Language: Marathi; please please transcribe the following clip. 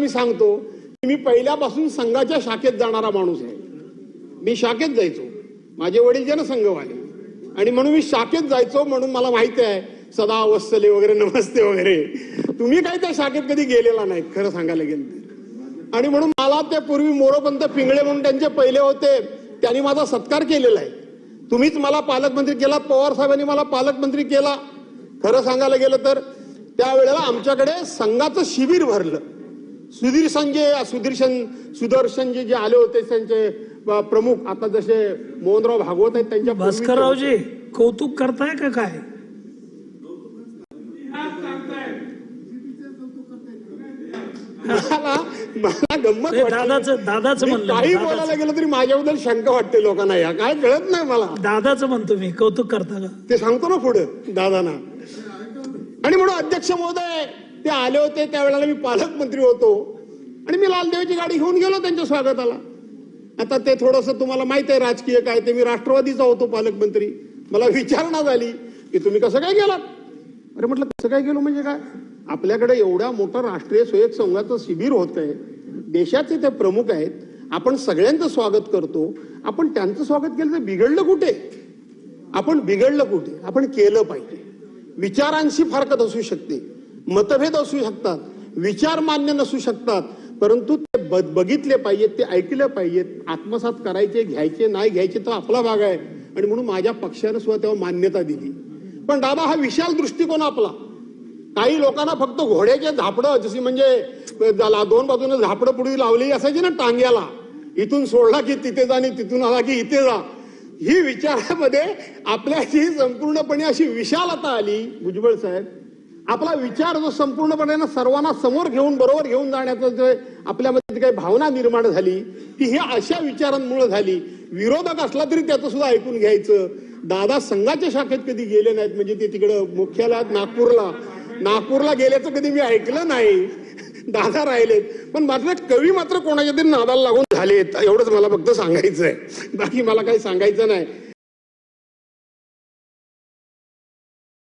मी सांगतो की मी पहिल्यापासून संघाच्या शाखेत जाणारा माणूस आहे. मी शाखेत जायचो. माझे वडील जनसंघवाले. आणि म्हणून मी शाखेत जायचो म्हणून मला माहिती आहे सदा वत्सले वगैरे नमस्ते वगैरे. तुम्ही काय त्या शाखेत कधी गेलेला नाही खरं सांगायला गेलं आणि म्हणून मला ते पूर्वी मोरोपंत पिंगळे म्हणून त्यांचे पहिले होते त्यांनी माझा सत्कार केलेला आहे. तुम्हीच मला पालकमंत्री केला पवार साहेबांनी मला पालकमंत्री केला. खरं सांगायला गेलं तर त्यावेळेला आमच्याकडे संघाचं शिबिर भरलं. सुधीर संजय सुदर्शन सुदर्शनजी जे आले होते त्यांचे प्रमुख. आता जसे मोहनराव भागवत आहेत त्यांच्या भास्कररावजी कौतुक करताय का काय? मला गंमत. दादाचं दादाचं म्हणलं काही. बोलायला गेलं तरी माझ्याबद्दल शंका वाटते लोकांना या. काय कळत नाही मला. दादाचं म्हणतो मी कौतुक करता का ते सांगतो ना पुढे दादाना. आणि म्हणून अध्यक्ष महोदय ते आले होते त्यावेळेला मी पालकमंत्री होतो. आणि मी लालदेवाची गाडी घेऊन गेलो त्यांच्या स्वागताला. आता ते थोडस तुम्हाला माहीत आहे राजकीय काय ते. मी राष्ट्रवादीचा होतो पालकमंत्री. मला विचारणा झाली की तुम्ही कसं काय गेलात? अरे म्हटलं कसं काय गेलो म्हणजे काय? आपल्याकडे एवढ्या मोठं राष्ट्रीय स्वयं संघाचं शिबिर होत आहे देशाचे ते प्रमुख आहेत. आपण सगळ्यांचं स्वागत करतो. आपण त्यांचं स्वागत केलं तर बिघडलं कुठे? आपण बिघडलं कुठे? आपण केलं पाहिजे. विचारांशी फारकत असू शकते. मतभेद असू शकतात विचार मान्य नसू शकतात परंतु ते ब- बघितले पाहिजेत ते ऐकले पाहिजेत आत्मसात करायचे घ्यायचे नाही घ्यायचे तर आपला भाग आहे. आणि म्हणून माझ्या पक्षानं सुद्धा तेव्हा मान्यता दिली. पण दादा हा विशाल दृष्टिकोन आपला. काही लोकांना फक्त घोड्याचे झापडं जशी म्हणजे दोन बाजूने झापडं पुढे लावलेली असायची ना टांग्याला. इथून सोडला की तिथे जा आणि तिथून आला की इथे जा. ही विचारामध्ये आपल्याची संपूर्णपणे अशी विशालता आली. भुजबळ साहेब आपला विचार जो संपूर्णपणे ना सर्वांना समोर घेऊन बरोबर घेऊन जाण्याचं जे आपल्यामध्ये काही भावना निर्माण झाली ती ही अशा विचारांमुळे झाली. विरोधक असला तरी त्याचं सुद्धा ऐकून घ्यायचं. दादा संघाच्या शाखेत कधी गेले नाहीत म्हणजे ते तिकडं मुख्यालयात नागपूरला. नागपूरला गेल्याचं कधी मी ऐकलं नाही. दादा राहिलेत. पण मात्र कवी मात्र कोणाच्या तरी नादाला लागून झालेत. एवढंच मला फक्त सांगायचं आहे बाकी मला काही सांगायचं नाही.